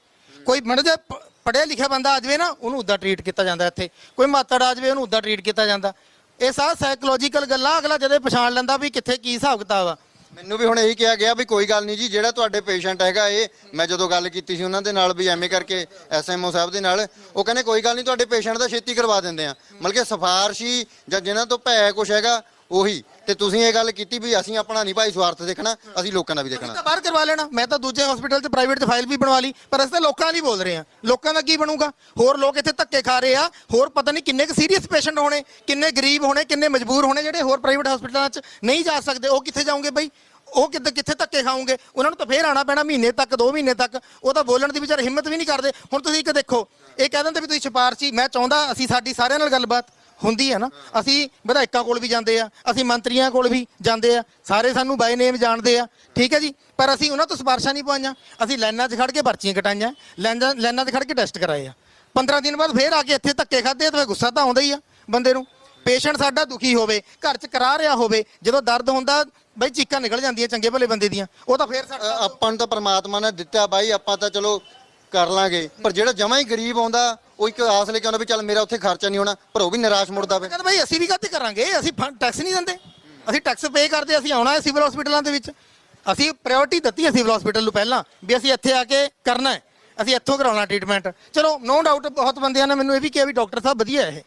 ਕੋਈ ਮੜ ਜੇ ਪੜਿਆ ਲਿਖਿਆ ਬੰਦਾ ਆ ਜਾਵੇ ਨਾ, ਉਹਨੂੰ ਉਦਾਂ ਟ੍ਰੀਟ ਕੀਤਾ ਜਾਂਦਾ ਇੱਥੇ। ਕੋਈ ਮਾਤੜ ਆ ਜਾਵੇ, ਉਹਨੂੰ ਉਦਾਂ ਟ੍ਰੀਟ ਕੀਤਾ ਜਾਂਦਾ। ਇਹ ਸਾਰਾ ਸਾਈਕੋਲੋਜੀਕਲ ਗੱਲਾਂ ਅਗਲਾ ਜਦੋਂ ਪਛਾਣ ਲੈਂਦਾ ਵੀ ਕਿੱਥੇ ਕੀ ਹਿਸਾਬ ਕਿਤਾਬ ਆ। ਮੈਨੂੰ ਵੀ ਹੁਣ ਇਹੀ ਕਿਹਾ ਗਿਆ ਵੀ ਕੋਈ ਗੱਲ ਨਹੀਂ ਜੀ, ਜਿਹੜਾ ਤੁਹਾਡੇ ਪੇਸ਼ੈਂਟ ਹੈਗਾ ਇਹ, ਮੈਂ ਜਦੋਂ ਗੱਲ ਕੀਤੀ ਸੀ ਉਹਨਾਂ ਦੇ ਨਾਲ ਵੀ ਐਵੇਂ ਕਰਕੇ ਐਸਐਮਓ ਸਾਹਿਬ ਦੇ ਨਾਲ, ਉਹ ਕਹਿੰਦੇ ਕੋਈ ਗੱਲ ਨਹੀਂ, ਤੁਹਾਡੇ ਪੇਸ਼ੈਂਟ ਦਾ ਛੇਤੀ ਕਰਵਾ ਦਿੰਦੇ ਆ। ਮਤਲਬ ਕਿ ਸਿਫਾਰਸ਼ੀ ਜਾਂ ਜਿਨ੍ਹਾਂ ਤੋਂ ਭੈ ਕੁਛ ਹੈਗਾ ਉਹੀ। ਤੇ ਤੁਸੀਂ ਇਹ ਗੱਲ ਕੀਤੀ ਵੀ ਅਸੀਂ ਆਪਣਾ ਨਹੀਂ ਭਾਈ ਸਵਾਰਥ ਦੇਖਣਾ, ਅਸੀਂ ਲੋਕਾਂ ਦਾ ਵੀ ਦੇਖਣਾ। ਤਾਂ ਬਾਹਰ ਕਰਵਾ ਲੈਣਾ। ਮੈਂ ਤਾਂ ਦੂਜੇ ਹਸਪੀਟਲ 'ਚ ਪ੍ਰਾਈਵੇਟ 'ਚ ਫਾਈਲ ਵੀ ਬਣਵਾ ਲਈ, ਪਰ ਅਸੀਂ ਤਾਂ ਲੋਕਾਂ ਲਈ ਬੋਲ ਰਹੇ ਹਾਂ। ਲੋਕਾਂ ਦਾ ਕੀ ਬਣੂਗਾ? ਹੋਰ ਲੋਕ ਇੱਥੇ ਧੱਕੇ ਖਾ ਰਹੇ ਆ, ਹੋਰ ਪਤਾ ਨਹੀਂ ਕਿੰਨੇ ਕੁ ਸੀਰੀਅਸ ਪੇਸ਼ੈਂਟ ਹੋਣੇ, ਕਿੰਨੇ ਗਰੀਬ ਹੋਣੇ, ਕਿੰਨੇ ਮਜਬੂਰ ਹੋਣੇ ਜਿਹੜੇ ਹੋਰ ਪ੍ਰਾਈਵੇਟ ਹਸਪੀਟਲਾਂ 'ਚ ਨਹੀਂ ਜਾ ਸਕਦੇ। ਉਹ ਕਿੱਥੇ ਜਾਓਗੇ ਬਈ? ਉਹ ਕਿੱਦਾਂ, ਕਿੱਥੇ ਧੱਕੇ ਖਾਓਗੇ ਉਹਨਾਂ ਨੂੰ ਤਾਂ ਫੇਰ ਆਣਾ ਪੈਣਾ ਮਹੀਨੇ ਤੱਕ 2 ਮਹੀਨੇ ਤੱਕ। ਉਹ ਤਾਂ ਬੋਲਣ ਦੀ ਵਿਚਾਰ ਹਿੰਮਤ ਵੀ ਨਹੀਂ ਕਰਦੇ। ਹੁਣ ਤੁਸੀਂ ਇੱਕ ਦੇਖੋ, ਇਹ ਕਹਿ ਦਿੰਦੇ ਵੀ ਤੁਸੀਂ ਸਿਫਾਰਸ਼ੀ, ਮੈਂ ਚਾਹੁੰਦਾ ਅਸੀਂ ਸਾਡੀ ਸਾਰਿਆਂ ਨਾਲ ਗੱਲਬਾਤ ਹੁੰਦੀ ਹੈ ਨਾ। ਅਸੀਂ ਵਿਧਾਇਕਾਂ ਕੋਲ ਵੀ ਜਾਂਦੇ ਆ ਅਸੀਂ ਮੰਤਰੀਆਂ ਕੋਲ ਵੀ ਜਾਂਦੇ ਆ ਸਾਰੇ ਸਾਨੂੰ ਬਾਈ ਨੇਮ ਜਾਣਦੇ ਆ ਠੀਕ ਹੈ ਜੀ? ਪਰ ਅਸੀਂ ਉਹਨਾਂ ਤੋਂ ਸਿਫਾਰਸ਼ਾਂ ਨਹੀਂ ਪਾਈਆਂ। ਅਸੀਂ ਲਾਈਨਾਂ 'ਚ ਖੜ ਕੇ ਪਰਚੀਆਂ ਕਟਾਈਆਂ ਲਾਈਨਾਂ ਲਾਈਨਾਂ 'ਚ ਖੜ ਕੇ ਟੈਸਟ ਕਰਾਏ ਆ। 15 ਦਿਨ ਬਾਅਦ ਫੇਰ ਆ ਕੇ ਇੱਥੇ ਧੱਕੇ ਖਾਦੇ ਤਾਂ ਫਿਰ ਗੁੱਸਾ ਤਾਂ ਆਉਂਦਾ ਹੀ ਆ ਬੰਦੇ ਨੂੰ। ਪੇਸ਼ੈਂਟ ਸਾਡਾ ਦੁਖੀ ਹੋਵੇ ਘਰ 'ਚ ਕਰਾ ਰਿਹਾ ਹੋਵੇ ਜਦੋਂ ਦਰਦ ਹੁੰਦਾ ਬਈ ਚੀਕਾਂ ਨਿਕਲ ਜਾਂਦੀਆਂ ਚੰਗੇ ਭਲੇ ਬੰਦੇ ਦੀਆਂ ਉਹ ਤਾਂ ਫੇਰ ਆਪਾਂ ਨੂੰ ਤਾਂ ਪ੍ਰਮਾਤਮਾ ਨੇ ਦਿੱਤਾ ਬਾਈ ਆਪਾਂ ਤਾਂ ਚਲੋ ਕਰ ਲਾਂਗੇ। ਪਰ ਜਿਹੜਾ ਜਮਾਂ ਹੀ ਗਰੀਬ ਆਉਂਦਾ ਕੋਈ ਇੱਕ ਆਸ ਲੈ ਕੇ ਆਉਂਦਾ ਵੀ ਚੱਲ ਮੇਰਾ ਉੱਥੇ ਖਰਚਾ ਨਹੀਂ ਹੋਣਾ, ਪਰ ਉਹ ਵੀ ਨਿਰਾਸ਼ ਮੁੜਦਾ ਵੇ ਕਹਿੰਦਾ ਭਾਈ ਅਸੀਂ ਵੀ ਕਾਹਤੇ ਕਰਾਂਗੇ? ਅਸੀਂ ਟੈਕਸ ਨਹੀਂ ਦਿੰਦੇ। ਅਸੀਂ ਟੈਕਸ ਪੇ ਕਰਦੇ, ਅਸੀਂ ਆਉਣਾ ਹੈ ਸਿਵਲ ਹਸਪੀਟਲਾਂ ਦੇ ਵਿੱਚ। ਅਸੀਂ ਪ੍ਰਾਇੋਰਟੀ ਦਿੱਤੀ ਹੈ ਸਿਵਲ ਹਸਪੀਟਲ ਨੂੰ ਪਹਿਲਾਂ, ਵੀ ਅਸੀਂ ਇੱਥੇ ਆ ਕੇ ਕਰਨਾ ਹੈ। ਅਸੀਂ ਇੱਥੋਂ ਕਰਾਉਣਾ ਟ੍ਰੀਟਮੈਂਟ ਚਲੋ ਨੋ ਡਾਊਟ ਬਹੁਤ ਬੰਦਿਆਂ ਨੇ ਮੈਨੂੰ ਇਹ ਵੀ ਕਿਹਾ ਵੀ ਡਾਕਟਰ ਸਾਹਿਬ ਵਧੀਆ ਇਹ।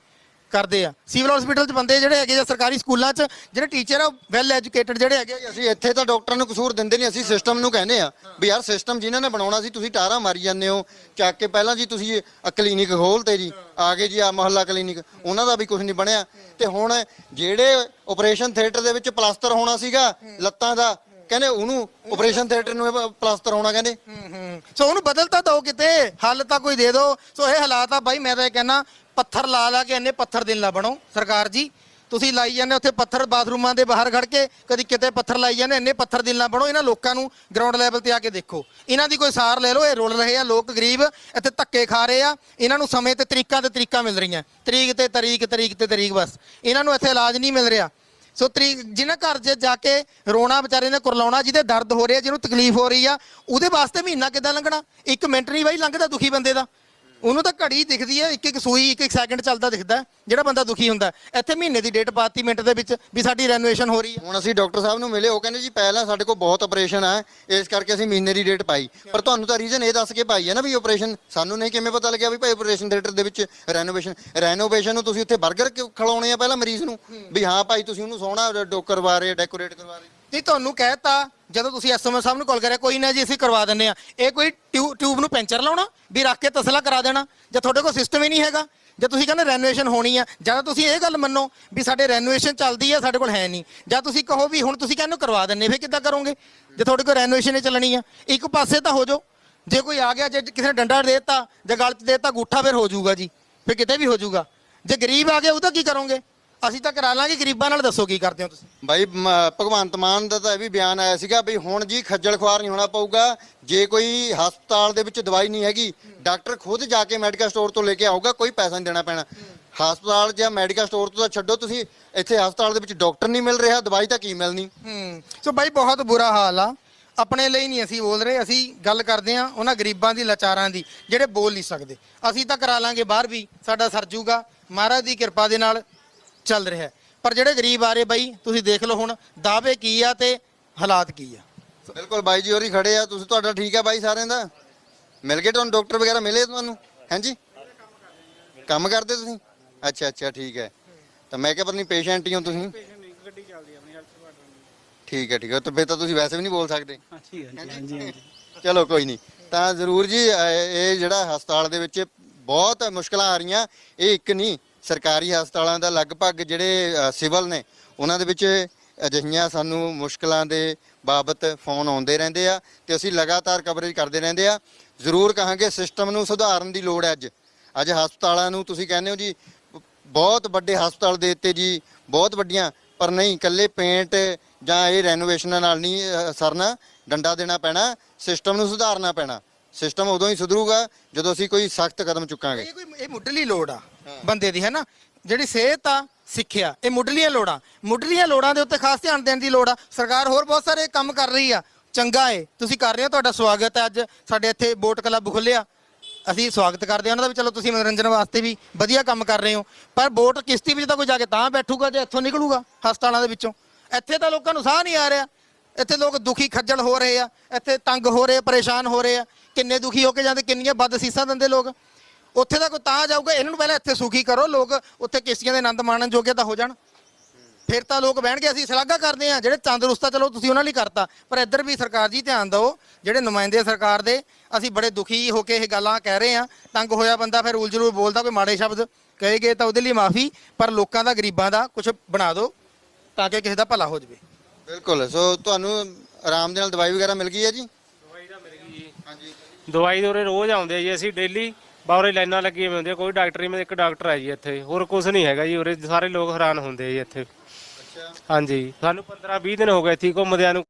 ਕਰਦੇ ਆ। ਸਿਵਲ ਹਸਪੀਟਲ 'ਚ ਬੰਦੇ ਜਿਹੜੇ ਹੈਗੇ ਜਾਂ ਸਰਕਾਰੀ ਸਕੂਲਾਂ 'ਚ ਜਿਹੜੇ ਟੀਚਰ ਆ ਵੈਲ ਐਜੂਕੇਟਡ ਜਿਹੜੇ ਹੈਗੇ ਆ, ਅਸੀਂ ਇੱਥੇ ਤਾਂ ਡਾਕਟਰਾਂ ਨੂੰ ਕਸੂਰ ਦਿੰਦੇ ਨਹੀਂ ਅਸੀਂ ਸਿਸਟਮ ਨੂੰ ਕਹਿੰਦੇ ਆ ਵੀ ਯਾਰ ਸਿਸਟਮ ਜਿਨ੍ਹਾਂ ਨੇ ਬਣਾਉਣਾ ਸੀ ਤੁਸੀਂ ਟਾਰਾ ਮਾਰੀ ਜਾਂਦੇ ਹੋ ਚੱਕ ਕੇ ਪਹਿਲਾਂ ਜੀ ਤੁਸੀਂ ਆ ਕਲੀਨਿਕ ਖੋਲਤੇ ਜੀ ਆ ਗਏ ਜੀ ਆ ਮਹੱਲਾ ਕਲੀਨਿਕ ਉਹਨਾਂ ਦਾ ਵੀ ਕੁਝ ਨਹੀਂ ਬਣਿਆ। ਤੇ ਹੁਣ ਜਿਹੜੇ ਆਪਰੇਸ਼ਨ ਥੀਏਟਰ ਦੇ ਵਿੱਚ ਪਲਾਸਟਰ ਹੋਣਾ ਸੀਗਾ ਲੱਤਾਂ ਦਾ ਕਹਿੰਦੇ ਉਹਨੂੰ ਆਪਰੇਸ਼ਨ ਥੀਏਟਰ ਨੂੰ ਇਹ ਪਲਾਸਟਰ ਹੋਣਾ ਕਹਿੰਦੇ। ਸੋ ਉਹਨੂੰ ਬਦਲ ਤਾਂ ਦਿਓ ਕਿਤੇ ਹੱਲ ਤਾਂ ਕੋਈ ਦੇ ਦਿਓ ਸੋ ਇਹ ਹਾਲਾਤ ਆ ਬਾਈ ਮੈਂ ਤਾਂ ਇਹ ਕਹਿੰਦਾ ਪੱਥਰ ਲਾ ਲਾ ਕੇ ਇੰਨੇ ਪੱਥਰ ਦਿਨ ਲਾ ਬਣੋ, ਸਰਕਾਰ ਜੀ। ਤੁਸੀਂ ਲਾਈ ਜਾਂਦੇ ਉੱਥੇ ਪੱਥਰ, ਬਾਥਰੂਮਾਂ ਦੇ ਬਾਹਰ ਖੜ ਕੇ, ਕਦੀ ਕਿਤੇ ਪੱਥਰ ਲਾਈ ਜਾਂਦੇ ਇੰਨੇ ਪੱਥਰ ਦਿਲ ਨਾ ਬਣੋ। ਇਹਨਾਂ ਲੋਕਾਂ ਨੂੰ ਗਰਾਊਂਡ ਲੈਵਲ ਤੇ ਆ ਕੇ ਦੇਖੋ। ਇਹਨਾਂ ਦੀ ਕੋਈ ਸਾਰ ਲੈ ਲਓ, ਇਹ ਰੁਲ ਰਹੇ ਆ, ਲੋਕ ਗਰੀਬ, ਇੱਥੇ ਧੱਕੇ ਖਾ ਰਹੇ ਆ। ਇਹਨਾਂ ਨੂੰ ਸਮੇਂ ਤੇ ਤਰੀਕਾਂ ਤੇ ਤਰੀਕਾਂ ਮਿਲ ਰਹੀਆਂ। ਤਰੀਕ ਤੇ ਤਰੀਕ ਤਰੀਕ ਤੇ ਤਰੀਕ ਬਸ। ਇਹਨਾਂ ਨੂੰ ਇੱਥੇ ਇਲਾਜ ਨਹੀਂ ਮਿਲ ਰਿਹਾ। ਸੋ ਤਰੀਕ ਜਿਹਨਾਂ ਘਰ 'ਚ ਜਾ ਕੇ ਰੋਣਾ ਵਿਚਾਰੇ ਨੇ, ਕੁਰਲਾਉਣਾ, ਜਿਹਦੇ ਦਰਦ ਹੋ ਰਿਹਾ ਜਿਹਨੂੰ ਤਕਲੀਫ ਹੋ ਰਹੀ ਆ, ਉਹਦੇ ਵਾਸਤੇ ਮਹੀਨਾ ਕਿੱਦਾਂ ਲੰਘਣਾ? ਇੱਕ ਮਿੰਟ ਨਹੀਂ ਬਾਈ, ਲੰਘਦਾ ਦੁਖੀ ਬੰਦੇ ਦਾ। ਉਹਨੂੰ ਤਾਂ ਘੜੀ ਦਿਖਦੀ ਹੈ, ਇੱਕ ਇੱਕ ਸੂਈ, ਇੱਕ ਇੱਕ ਸੈਕਿੰਡ ਚੱਲਦਾ ਦਿਖਦਾ ਜਿਹੜਾ ਬੰਦਾ ਦੁਖੀ ਹੁੰਦਾ ਇੱਥੇ ਮਹੀਨੇ ਦੀ ਡੇਟ ਪਾਤੀ ਮਿੰਟ ਦੇ ਵਿੱਚ ਵੀ ਸਾਡੀ ਰੈਨੋਵੇਸ਼ਨ ਹੋ ਰਹੀ ਹੈ। ਹੁਣ ਅਸੀਂ ਡਾਕਟਰ ਸਾਹਿਬ ਨੂੰ ਮਿਲੇ, ਉਹ ਕਹਿੰਦੇ ਜੀ ਪਹਿਲਾਂ ਸਾਡੇ ਕੋਲ ਬਹੁਤ ਆਪਰੇਸ਼ਨ ਆ, ਇਸ ਕਰਕੇ ਅਸੀਂ ਮਹੀਨੇ ਦੀ ਡੇਟ ਪਾਈ। ਪਰ ਤੁਹਾਨੂੰ ਤਾਂ ਰੀਜ਼ਨ ਇਹ ਦੱਸ ਕੇ ਪਾਈ ਹੈ ਨਾ ਵੀ ਆਪਰੇਸ਼ਨ ਸਾਨੂੰ ਨਹੀਂ ਕਿਵੇਂ ਪਤਾ ਲੱਗਿਆ ਵੀ ਭਾਈ ਆਪਰੇਸ਼ਨ ਥੀਏਟਰ ਦੇ ਵਿੱਚ ਰੈਨੋਵੇਸ਼ਨ ਰੈਨੋਵੇਸ਼ਨ ਨੂੰ ਤੁਸੀਂ ਉੱਥੇ 버ਗਰ ਖਿਲਾਉਣੇ ਆ ਪਹਿਲਾਂ ਮਰੀਜ਼ ਨੂੰ? ਵੀ ਹਾਂ ਭਾਈ ਤੁਸੀਂ ਉਹਨੂੰ ਸੋਹਣਾ ਡੋਕ ਕਰਵਾ ਡੈਕੋਰੇਟ ਕਰਵਾ ਰਹੇ। ਨਹੀਂ ਤੁਹਾਨੂੰ ਕਹਿਤਾ, ਜਦੋਂ ਤੁਸੀਂ ਐਸਐਮਐਸ ਸਾਹਿਬ ਨੂੰ ਕਾਲ ਕਰਿਆ, ਕੋਈ ਨਾ ਜੀ, ਅਸੀਂ ਕਰਵਾ ਦਿੰਨੇ ਆ ਇਹ ਕੋਈ ਟਿਊ- ਟਿਊਬ ਨੂੰ ਪੈਂਚਰ ਲਾਉਣਾ, ਵੀ ਰੱਖ ਕੇ ਤਸਲਾ ਕਰਾ ਦੇਣਾ, ਜਾਂ ਤੁਹਾਡੇ ਕੋਲ ਸਿਸਟਮ ਹੀ ਨਹੀਂ ਹੈਗਾ। ਜੇ ਤੁਸੀਂ ਕਹਿੰਦੇ ਰੈਨੋਵੇਸ਼ਨ ਹੋਣੀ ਆ, ਜਾਂ ਤੁਸੀਂ ਇਹ ਗੱਲ ਮੰਨੋ ਵੀ ਸਾਡੇ ਰੈਨੋਵੇਸ਼ਨ ਚੱਲਦੀ ਆ, ਸਾਡੇ ਕੋਲ ਹੈ ਨਹੀਂ। ਜਾਂ ਤੁਸੀਂ ਕਹੋ ਵੀ ਹੁਣ ਤੁਸੀਂ ਕਹਿੰਦੇ ਕਰਵਾ ਦਿੰਨੇ ਫੇਰ ਕਿੱਦਾਂ ਕਰੋਗੇ? ਜੇ ਤੁਹਾਡੇ ਕੋਲ ਰੈਨੋਵੇਸ਼ਨ ਹੀ ਚੱਲਣੀ ਆ, ਇੱਕ ਪਾਸੇ ਤਾਂ ਹੋ ਜਾਓ। ਜੇ ਕੋਈ ਆ ਗਿਆ, ਜੇ ਕਿਸੇ ਨੇ ਡੰਡਾ ਦੇ ਦਿੱਤਾ, ਜਾਂ ਗਲ 'ਚ ਦੇ ਦਿੱਤਾ, ਗੂਠਾ ਫਿਰ ਹੋ ਜਾਊਗਾ ਜੀ, ਫਿਰ ਕਿਤੇ ਵੀ ਹੋ ਜਾਊਗਾ। ਜੇ ਗਰੀਬ ਆ ਗਿਆ, ਉਹਦਾ ਕੀ ਕਰੋਗੇ? ਅਸੀਂ ਤਾਂ ਕਰਾ ਲਾਂਗੇ ਗਰੀਬਾਂ ਨਾਲ ਦੱਸੋ ਕੀ ਕਰਦੇ ਹੋ ਤੁਸੀਂ? ਬਾਈ ਮ- ਭਗਵੰਤ ਮਾਨ ਦਾ ਤਾਂ ਇਹ ਵੀ ਬਿਆਨ ਆਇਆ ਸੀਗਾ ਵੀ ਹੁਣ ਜੀ ਖੱਜਲ ਖੁਆਰ ਨਹੀਂ ਹੋਣਾ ਪਊਗਾ ਜੇ ਕੋਈ ਹਸਪਤਾਲ ਦੇ ਵਿੱਚ ਦਵਾਈ ਨਹੀਂ ਹੈਗੀ ਡਾਕਟਰ ਖੁਦ ਜਾ ਕੇ ਮੈਡੀਕਲ ਸਟੋਰ ਤੋਂ ਲੈ ਕੇ ਆਊਗਾ ਕੋਈ ਪੈਸਾ ਨਹੀਂ ਦੇਣਾ ਪੈਣਾ। ਹਸਪਤਾਲ ਜਾਂ ਮੈਡੀਕਲ ਸਟੋਰ ਤੋਂ ਤਾਂ ਛੱਡੋ ਤੁਸੀਂ ਇੱਥੇ ਹਸਪਤਾਲ ਦੇ ਵਿੱਚ ਡਾਕਟਰ ਨਹੀਂ ਮਿਲ ਰਿਹਾ ਦਵਾਈ ਤਾਂ ਕੀ ਮਿਲਣੀ? ਹੂੰ ਸੋ ਬਾਈ ਬਹੁਤ ਬੁਰਾ ਹਾਲ ਆ। ਆਪਣੇ ਲਈ ਨਹੀਂ ਅਸੀਂ ਬੋਲ ਰਹੇ ਅਸੀਂ ਗੱਲ ਕਰਦੇ ਆ ਉਹਨਾਂ ਗਰੀਬਾਂ ਦੀ ਲਾਚਾਰਾਂ ਦੀ ਜਿਹੜੇ ਬੋਲ ਨਹੀਂ ਸਕਦੇ। ਅਸੀਂ ਤਾਂ ਕਰਾ ਲਾਂਗੇ ਬਾਹਰ ਵੀ ਸਾਡਾ ਸਰ ਜੂਗਾ। ਮਹਾਰਾਜ ਦੀ ਕਿਰਪਾ ਦੇ ਨਾਲ ਚੱਲ ਰਿਹਾ ਹੈ। ਪਰ ਜਿਹੜੇ ਗਰੀਬ ਆ ਰਹੇ ਬਾਈ ਤੁਸੀਂ ਦੇਖ ਲਓ ਹੁਣ ਦਾਅਵੇ ਕੀ ਆ ਤੇ ਹਾਲਾਤ ਕੀ ਆ। ਬਿਲਕੁਲ ਬਾਈ ਜੀ ਹੋਰੀ ਖੜੇ ਆ ਤੁਸੀਂ ਤੁਹਾਡਾ ਠੀਕ ਹੈ ਬਾਈ ਸਾਰਿਆਂ ਦਾ? ਮਿਲ ਗਏ ਤੁਹਾਨੂੰ ਡਾਕਟਰ ਵਗੈਰਾ ਮਿਲੇ ਤੁਹਾਨੂੰ? ਹਾਂਜੀ? ਕੰਮ ਕਰਦੇ ਤੁਸੀਂ? ਅੱਛਾ ਅੱਛਾ ਠੀਕ ਹੈ। ਤਾਂ ਮੈਂ ਕਿਹਾ ਪਤਾ ਨਹੀਂ ਪੇਸ਼ੈਂਟ ਹੀ ਹੋ ਤੁਸੀਂ? ਠੀਕ ਹੈ ਠੀਕ ਹੈ। ਤਾਂ ਫਿਰ ਤਾਂ ਤੁਸੀਂ ਵੈਸੇ ਵੀ ਨਹੀਂ ਬੋਲ ਸਕਦੇ। ਹਾਂਜੀ ਹਾਂਜੀ ਹਾਂਜੀ ਹਾਂਜੀ। ਚਲੋ ਕੋਈ ਨਹੀਂ। ਤਾਂ ਜ਼ਰੂਰ ਜੀ ਇਹ ਜਿਹੜਾ ਹਸਪਤਾਲ ਦੇ ਵਿੱਚ ਬਹੁਤ ਮੁਸ਼ਕਲਾਂ ਆ ਰਹੀਆਂ ਇਹ ਇੱਕ ਨਹੀਂ ਸਰਕਾਰੀ ਹਸਪਤਾਲਾਂ ਦਾ ਲਗਭਗ ਜਿਹੜੇ ਸਿਵਲ ਨੇ, ਉਹਨਾਂ ਦੇ ਵਿੱਚ ਅਜਿਹੀਆਂ ਸਾਨੂੰ ਮੁਸ਼ਕਲਾਂ ਦੇ ਬਾਬਤ ਫੋਨ ਆਉਂਦੇ ਰਹਿੰਦੇ ਆ ਤੇ ਅਸੀਂ ਲਗਾਤਾਰ ਕਵਰੇਜ ਕਰਦੇ ਰਹਿੰਦੇ ਆ। ਜ਼ਰੂਰ ਕਹਾਂਗੇ ਸਿਸਟਮ ਨੂੰ ਸੁਧਾਰਨ ਦੀ ਲੋੜ ਹੈ ਅੱਜ। ਅੱਜ ਹਸਪਤਾਲਾਂ ਨੂੰ ਤੁਸੀਂ ਕਹਿੰਦੇ ਹੋ ਜੀ, ਬਹੁਤ ਵੱਡੇ ਹਸਪਤਾਲ ਦੇ ਉੱਤੇ ਜੀ, ਬਹੁਤ ਵੱਡੀਆਂ, ਪਰ ਨਹੀਂ, ਇਕੱਲੇ ਪੇਂਟ ਜਾਂ ਇਹ ਰੈਨੋਵੇਸ਼ਨਾਂ ਨਾਲ ਨਹੀਂ ਸਰਨਾ, ਡੰਡਾ ਦੇਣਾ ਪੈਣਾ ਸਿਸਟਮ ਨੂੰ ਸੁਧਾਰਨਾ ਪੈਣਾ। ਸਿਸਟਮ ਉਦੋਂ ਹੀ ਸੁਧਰੂਗਾ ਜਦੋਂ ਅਸੀਂ ਕੋਈ ਸਖਤ ਕਦਮ ਚੁੱਕਾਂਗੇ। ਇਹ ਕੋਈ, ਇਹ ਮੁੱਢਲੀ ਲੋੜ ਆ। ਬੰਦੇ ਦੀ ਹੈ ਨਾ ਜਿਹੜੀ ਸਿਹਤ ਆ, ਸਿੱਖਿਆ, ਇਹ ਮੁੱਢਲੀਆਂ ਲੋੜਾਂ। ਮੁੱਢਲੀਆਂ ਲੋੜਾਂ ਦੇ ਉੱਤੇ ਖਾਸ ਧਿਆਨ ਦੇਣ ਦੀ ਲੋੜ ਆ। ਸਰਕਾਰ ਹੋਰ ਬਹੁਤ ਸਾਰੇ ਕੰਮ ਕਰ ਰਹੀ ਆ। ਚੰਗਾ ਏ। ਤੁਸੀਂ ਕਰ ਰਹੇ ਹੋ, ਤੁਹਾਡਾ ਸਵਾਗਤ ਹੈ ਅੱਜ। ਸਾਡੇ ਇੱਥੇ ਬੋਟ ਕਲੱਬ ਖੁੱਲਿਆ ਅਸੀਂ ਸਵਾਗਤ ਕਰਦੇ ਹਾਂ ਉਹਨਾਂ ਦਾ ਵੀ, ਚਲੋ ਤੁਸੀਂ ਮਨੋਰੰਜਨ ਵਾਸਤੇ ਵੀ ਵਧੀਆ ਕੰਮ ਕਰ ਰਹੇ ਹੋ। ਪਰ ਬੋਟ ਕਿਸ਼ਤੀ ਵਿੱਚ ਤਾਂ ਕੋਈ ਜਾ ਕੇ ਤਾਂ ਬੈਠੂਗਾ ਜੇ ਇੱਥੋਂ ਨਿਕਲੂਗਾ, ਹਸਪਤਾਲਾਂ ਦੇ ਵਿੱਚੋਂ? ਇੱਥੇ ਤਾਂ ਲੋਕਾਂ ਨੂੰ ਸਾਹ ਨਹੀਂ ਆ ਰਿਹਾ। ਇੱਥੇ ਲੋਕ ਦੁਖੀ ਖੱਜਲ ਹੋ ਰਹੇ ਆ। ਇੱਥੇ ਤੰਗ ਹੋ ਰਹੇ, ਪਰੇਸ਼ਾਨ ਹੋ ਰਹੇ ਆ। ਕਿੰਨੇ ਦੁਖੀ ਹੋ ਕੇ ਜਾਂਦੇ, ਕਿੰਨੀਆਂ ਬਦ ਸੀਸਾਂ ਦਿੰਦੇ ਲੋਕ। ਉੱਥੇ ਤਾਂ ਕੋਈ ਤਾਂ ਜਾਊਗਾ ਇਹਨਾਂ ਨੂੰ ਪਹਿਲਾਂ ਇੱਥੇ ਸੁਖੀ ਕਰੋ ਲੋਕ ਉੱਥੇ ਕਿਸ਼ਤੀਆਂ ਦੇ ਆਨੰਦ ਮਾਣਨ ਜੋਗੇ ਤਾਂ ਹੋ ਜਾਣ। ਫਿਰ ਤਾਂ ਲੋਕ ਬਹਿਣਗੇ ਅਸੀਂ ਸ਼ਲਾਘਾ ਕਰਦੇ ਆ ਜਿਹੜੇ ਤੰਦਰੁਸਤਾ ਚਲੋ ਤੁਸੀਂ ਉਹਨਾਂ ਲਈ ਕਰਤਾ ਪਰ ਇੱਧਰ ਵੀ ਸਰਕਾਰ ਜੀ ਧਿਆਨ ਦਿਓ ਜਿਹੜੇ ਨੁਮਾਇੰਦੇ ਸਰਕਾਰ ਦੇ ਅਸੀਂ ਬੜੇ ਦੁਖੀ ਹੋ ਕੇ ਇਹ ਗੱਲਾਂ ਕਹਿ ਰਹੇ ਆ ਤੰਗ ਹੋਇਆ ਬੰਦਾ ਫਿਰ ਉਲਝਲੂ ਬੋਲਦਾ ਕੋਈ ਮਾੜੇ ਸ਼ਬਦ ਕਹੇ ਗਏ ਤਾਂ ਉਹਦੇ ਲਈ ਮਾਫੀ ਪਰ ਲੋਕਾਂ ਦਾ ਗਰੀਬਾਂ ਦਾ ਕੁਝ ਬਣਾ ਦਿਓ ਤਾਂ ਕਿ ਕਿਸੇ ਦਾ ਭਲਾ ਹੋ ਜਾਵੇ। ਬਿਲਕੁਲ ਸੋ ਤੁਹਾਨੂੰ ਆਰਾਮ ਦੇ ਨਾਲ ਦਵਾਈ ਵਗੈਰਾ ਮਿਲ ਗਈ ਹੈ ਜੀ? ਦਵਾਈ ਤਾਂ ਮਿਲ ਗਈ ਜੀ। ਹਾਂਜੀ। ਦਵਾਈ ਦੇ ਉਰੇ ਰੋਜ਼ ਆਉਂਦੇ ਆ ਜੀ ਅਸੀਂ ਡੇਲੀ ਬਾਹਰੇ ਲਾਈਨਾਂ ਲੱਗੀਆਂ ਹੁੰਦੀਆਂ ਕੋਈ ਡਾਕਟਰ ਨਹੀਂ ਮੈਂ ਇੱਕ ਡਾਕਟਰ ਹੈ ਜੀ ਇੱਥੇ। ਹੋਰ ਕੁਝ ਨਹੀਂ ਹੈਗਾ ਜੀ ਉਰੇ ਸਾਰੇ ਲੋਕ ਹੈਰਾਨ ਹੁੰਦੇ ਆ ਜੀ ਇੱਥੇ। ਅੱਛਾ। ਹਾਂਜੀ ਸਾਨੂੰ 15 20 ਦਿਨ ਹੋ ਗਏ ਇੱਥੇ ਘੁੰਮਦਿਆਂ ਨੂੰ।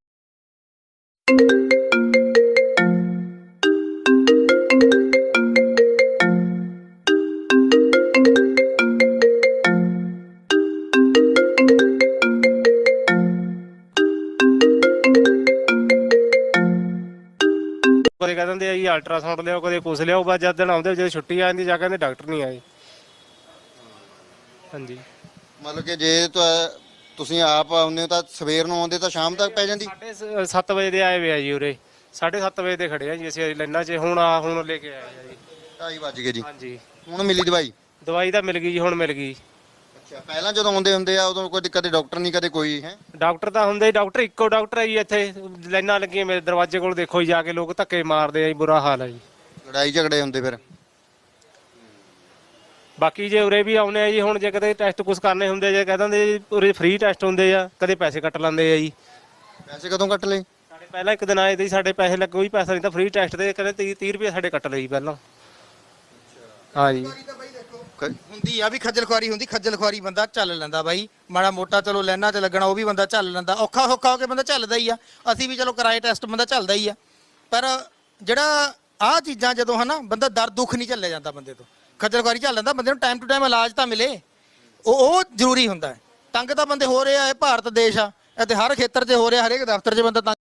ਕਹਿ ਦਿੰਦੇ ਆ ਜੀ ਅਲਟਰਾਸਾਊਂਡ ਲਿਆਓ ਕਦੇ ਕੁਛ ਲਿਆਓ ਬਸ ਜਦ ਦਿਨ ਆਉਂਦੇ ਜਦੋਂ ਛੁੱਟੀ ਆ ਜਾਂਦੀ ਜਾ ਕਹਿੰਦੇ ਡਾਕਟਰ ਨਹੀਂ ਆਏ। ਹਾਂਜੀ। ਮਤਲਬ ਕਿ ਜੇ ਤੁਸੀਂ ਆਪ ਆਉਂਦੇ ਹੋ ਤਾਂ ਸਵੇਰ ਨੂੰ ਆਉਂਦੇ ਤਾਂ ਸ਼ਾਮ ਤੱਕ ਪੈ ਜਾਂਦੀ? ਸਾਢੇ 7 ਵਜੇ ਦੇ ਆਏ ਵੇ ਆ ਜੀ ਉਰੇ। 7:30 ਵਜੇ ਦੇ ਖੜੇ ਆ ਜੀ ਅਸੀਂ ਲਾਈਨਾਂ 'ਚ ਹੁਣ ਆ ਹੁਣ ਲੈ ਕੇ ਆਏ ਆ ਜੀ। 2:30 ਵੱਜ ਗਏ ਜੀ। ਹਾਂਜੀ। ਹੁਣ ਮਿਲੀ ਦਵਾਈ? ਦਵਾਈ ਤਾਂ ਮਿਲ ਗਈ ਜੀ ਹੁਣ ਮਿਲ ਗਈ। ਅੱਛਾ ਪਹਿਲਾਂ ਜਦੋਂ ਆਉਂਦੇ ਹੁੰਦੇ ਆ ਉਦੋਂ ਕੋਈ ਕਦੇ ਡਾਕਟਰ ਨਹੀਂ ਕਦੇ ਕੋਈ ਹੈ? ਡਾਕਟਰ ਤਾਂ ਹੁੰਦੇ ਹੀ ਡਾਕਟਰ ਇੱਕੋ ਡਾਕਟਰ ਹੈ ਜੀ ਇੱਥੇ। ਲਾਈਨਾਂ ਲੱਗੀਆਂ ਮੇਰੇ ਦਰਵਾਜ਼ੇ ਕੋਲ ਦੇਖੋ ਜੀ ਜਾ ਕੇ ਲੋਕ ਧੱਕੇ ਮਾਰਦੇ ਆ ਜੀ ਬੁਰਾ ਹਾਲ ਹੈ ਜੀ। ਲੜਾਈ ਝਗੜੇ ਹੁੰਦੇ ਫਿਰ। ਬਾਕੀ ਜੇ ਉਰੇ ਵੀ ਆਉਨੇ ਆ ਜੀ ਹੁਣ ਜੇ ਕਦੇ ਟੈਸਟ ਕੁਝ ਕਰਨੇ ਹੁੰਦੇ ਜੇ ਕਹਿ ਦਿੰਦੇ ਜੀ ਉਰੇ ਫ੍ਰੀ ਟੈਸਟ ਹੁੰਦੇ ਆ ਕਦੇ ਪੈਸੇ ਕੱਟ ਲੈਂਦੇ ਆ ਜੀ। ਪੈਸੇ ਕਦੋਂ ਕੱਟ ਲਏ? ਸਾਡੇ ਪਹਿਲਾਂ ਇੱਕ ਦਿਨ ਆਏ ਤੇ ਜੀ, ਸਾਡੇ ਪੈਸੇ ਲੱਗੇ ਕੋਈ ਪੈਸਾ ਨਹੀਂ ਤਾਂ ਫ੍ਰੀ ਟੈਸਟ ਦੇ ਕਹਿੰਦੇ 30 30 ਰੁਪਏ ਸਾਡੇ ਕੱਟ ਲਏ ਜੀ ਪਹਿਲਾਂ। ਹਾਂ ਜੀ। ਕ- ਹੁੰਦੀ ਆ ਵੀ ਖੱਜਲ ਖੁਆਰੀ ਹੁੰਦੀ, ਖੱਜਲ ਖੁਆਰੀ ਬੰਦਾ ਝੱਲ ਲੈਂਦਾ ਬਾਈ। ਮਾੜਾ ਮੋਟਾ ਚਲੋ ਲਾਈਨਾਂ 'ਚ ਲੱਗਣਾ, ਉਹ ਵੀ ਬੰਦਾ ਝੱਲ ਲੈਂਦਾ। ਔਖਾ ਸੌਖਾ ਹੋ ਕੇ ਬੰਦਾ ਝੱਲਦਾ ਹੀ ਆ। ਅਸੀਂ ਵੀ ਚਲੋ ਕਿਰਾਏ ਟੈਸਟ ਬੰਦਾ ਝੱਲਦਾ ਹੀ ਆ। ਪਰ ਜਿਹੜਾ ਆਹ ਚੀਜ਼ਾਂ ਜਦੋਂ ਹਨਾ, ਬੰਦਾ ਦਰ ਦੁੱਖ ਨਹੀਂ ਝੱਲਿਆ ਜਾਂਦਾ ਬੰਦੇ ਤੋਂ। ਖੱਜਲ ਖੁਆਰੀ ਝੱਲ ਲੈਂਦਾ, ਬੰਦੇ ਨੂੰ ਟਾਈਮ ਟੂ ਟਾਈਮ ਇਲਾਜ ਤਾਂ ਮਿਲੇ। ਉਹ ਉਹ ਜ਼ਰੂਰੀ ਹੁੰਦਾ ਹੈ। ਤੰਗ ਤਾਂ ਬੰਦੇ ਹੋ ਰਹੇ ਆ, ਇਹ ਭਾਰਤ ਦੇਸ਼ ਆ ਇੱਥੇ ਹਰ ਖੇਤਰ 'ਚ ਹੋ ਰਿਹਾ, ਹਰੇਕ ਦਫ਼ਤਰ 'ਚ ਬੰਦਾ ਤੰਗ